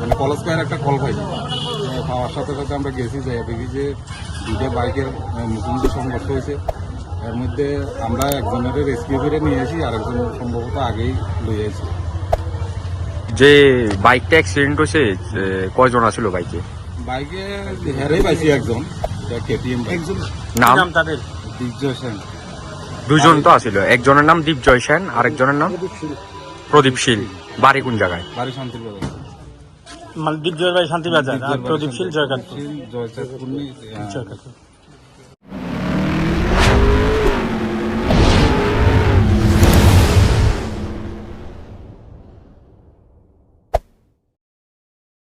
মানে college square একটা call পাইছি পাওয়ার সাথে সাথে আমরা গেছি যাই দেখি যে দুইটা বাইকের মুখোমুখি সংঘর্ষ হয়েছে এর মধ্যে আমরা একজনের রেস্কিউ করে নিয়ে আসি আর একজন সম্ভবত আগেই লইয়ে আসি। যে বাইকটা অ্যাক্সিডেন্ট হয়েছে কয়জন আসলো বাইকে? বাইকে হেরেই পাইছি একজন কেটিএম একজন। নাম? দিগ্জয় সেন। দুজন তো আসিল একজনের নাম দীপজয় সেন আরেকজনের নাম প্রদীপ শীল। বাড়ি কোন জায়গায়? বাড়ি শান্তির মানে দীপজয়ের ভাই শান্তিবাজার আর প্রদীপ শীল জয়কান্ত জয়কান্তপুর